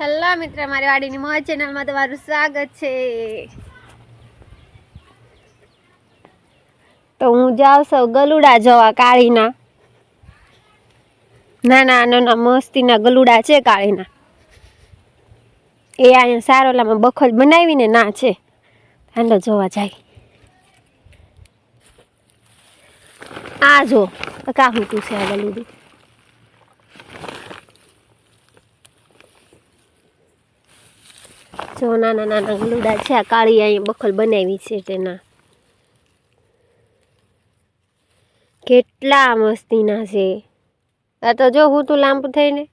Hello મિત્ર, મારી વાડીની મોજ ચેનલમાં તમારું સ્વાગત છે. તો હું જાઉં છું ગલુડા જોવા કાળીના. નાના નાના મસ્તીના ગલુડા છે કાળીના. એ અહીંયા સારોલામાં બખોજ બનાવીને ના છે. હાલો જોવા જાય. આ જો કાહું તું છે આ ગલુડું. જો નાના નાના ગલુડા છે, આ કાળી અહીં બખલ બનાવી છે તેના. કેટલા મસ્તીના છે. આ તો જો હું તું લાંબુ થઈને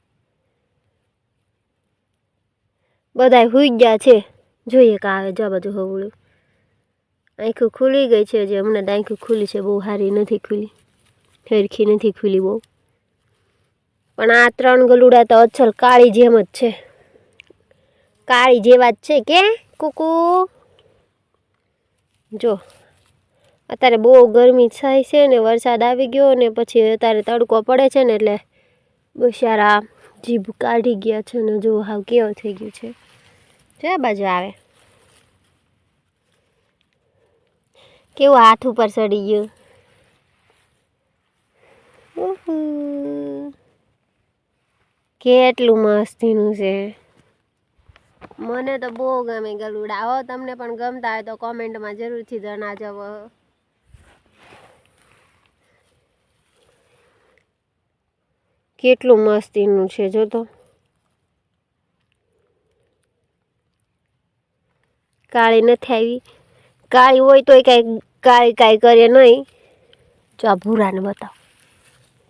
બધાય હુઈ ગયા છે. જોઈએ કે આવે, જો બધું હવળું. આંખું ખુલી ગઈ છે જે હમણાં આંખું ખુલી છે, બહુ સારી નથી ખુલી. ફેરખી નથી ખુલી બહુ. પણ આ ત્રણ ગલુડા તો અચ્છલ કાળી જેમ જ છે. કાળી જેવા જ છે કે કુકુ? જો, અત્યારે બહુ ગરમી થાય છે ને, વરસાદ આવી ગયો ને, પછી અત્યારે તડકો પડે છે ને, એટલે બિચારા જીભ કાઢી ગયા છે ને, જો હાવ કેવો થઈ ગયું છે. છે બાજુ આવે. કેવું હાથ ઉપર ચડી ગયું. કેટલું મસ્તીનું છે. મને તો બહુ ગમે ગલુડા. હો, તમને પણ ગમતા હોય તો કોમેન્ટમાં જરૂરથી જણાવજો કેટલું મસ્તીનું છે, જો તો. કાળી નથી આવી. કાળી હોય તોય કાંઈ કાંઈ કાંઈ કરે નહીં. જો આ ભૂરાને બતાવો.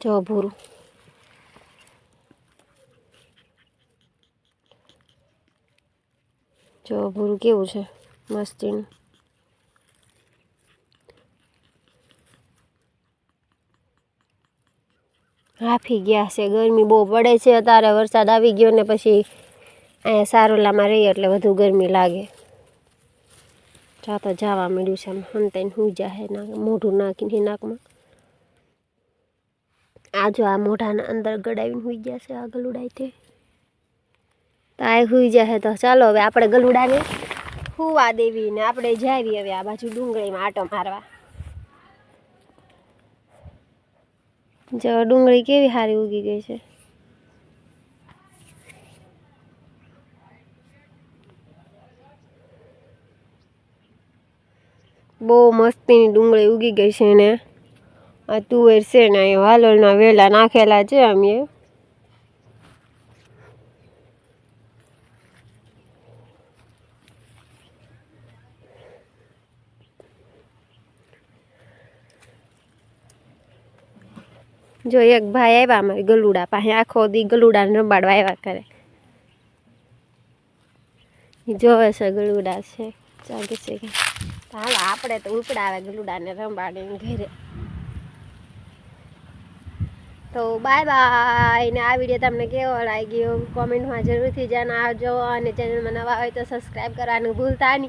જો ભૂરું. જો ભૂરું કેવું છે? મસ્તીનું. હાફી ગયા છે. ગરમી બહુ પડે છે અત્યારે. વરસાદ આવી ગયો ને પછી અહીંયા સારોલામાં રહીએ એટલે વધુ ગરમી લાગે. જા તો જવા મળ્યું છે આમ. હંતાઈને હું જાહે નાક, મોઢું નાખીને નાકમાં. આ જો આ મોઢાના અંદર ગડાવીને હોઈ ગયા છે આગળ તો. આ હુઈ જશે તો ચાલો હવે આપણે ગલુડાને હુવા દેવી ને આપણે જાવી હવે આ બાજુ ડુંગળીમાં આટો મારવા. જો ડુંગળી કેવી સારી ઉગી ગઈ છે. બહુ મસ્તીની ડુંગળી ઉગી ગઈ છે ને. આ તુવેર છે ને, એ વાલોળના વેલા નાખેલા છે અમે જો એક ભાઈ આવ્યા અમારે ગલુડા પાસે, આખો દી ગલુડાને રંબાડવા આવ્યા કરે. જોવે છે ગલુડા છે ચાલે છે હાલો, આપણે તો ઉપડાવે ગલુડાને રંબાડીને ઘરે. તો બાય બાય, ને આ વીડિયો તમને કેવો લાગ્યો? કોમેન્ટમાં જરૂરથી જણાવજો અને ચેનલમાં નવા હોય તો સબસ્ક્રાઈબ કરવાનું ભૂલતા નહીં.